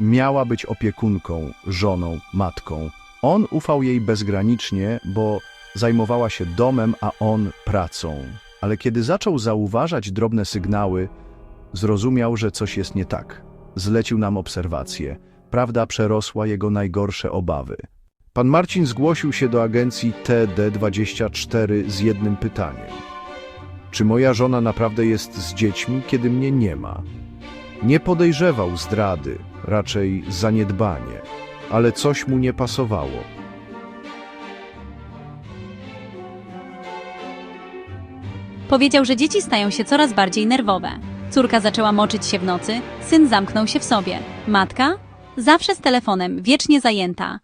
miała być opiekunką, żoną, matką. On ufał jej bezgranicznie, bo zajmowała się domem, a on pracą. Ale kiedy zaczął zauważać drobne sygnały, zrozumiał, że coś jest nie tak. Zlecił nam obserwację. Prawda przerosła jego najgorsze obawy. Pan Marcin zgłosił się do agencji TD24 z jednym pytaniem. Czy moja żona naprawdę jest z dziećmi, kiedy mnie nie ma? Nie podejrzewał zdrady, raczej zaniedbanie, ale coś mu nie pasowało. Powiedział, że dzieci stają się coraz bardziej nerwowe. Córka zaczęła moczyć się w nocy, syn zamknął się w sobie. Matka? Zawsze z telefonem, wiecznie zajęta.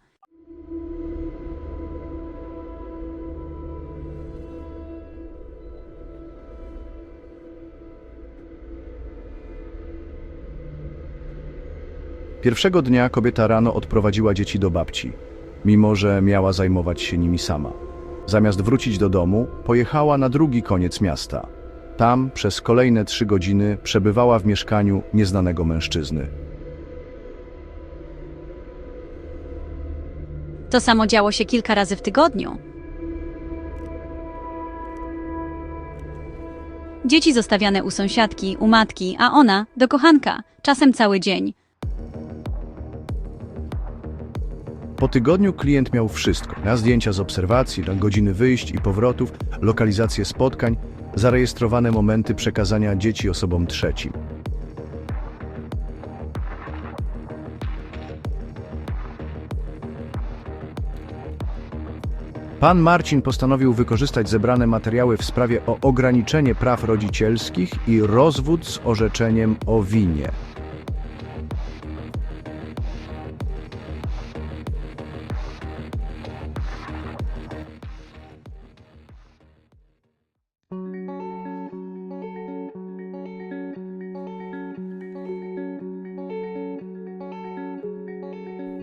Pierwszego dnia kobieta rano odprowadziła dzieci do babci, mimo że miała zajmować się nimi sama. Zamiast wrócić do domu, pojechała na drugi koniec miasta. Tam przez kolejne trzy godziny przebywała w mieszkaniu nieznanego mężczyzny. To samo działo się kilka razy w tygodniu. Dzieci zostawiane u sąsiadki, u matki, a ona do kochanka, czasem cały dzień. Po tygodniu klient miał wszystko. Na zdjęcia z obserwacji, na godziny wyjść i powrotów, lokalizacje spotkań, zarejestrowane momenty przekazania dzieci osobom trzecim. Pan Marcin postanowił wykorzystać zebrane materiały w sprawie o ograniczenie praw rodzicielskich i rozwód z orzeczeniem o winie.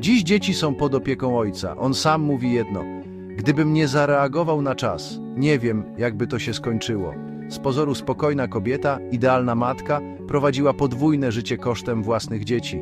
Dziś dzieci są pod opieką ojca. On sam mówi jedno. Gdybym nie zareagował na czas, nie wiem, jakby to się skończyło. Z pozoru spokojna kobieta, idealna matka, prowadziła podwójne życie kosztem własnych dzieci.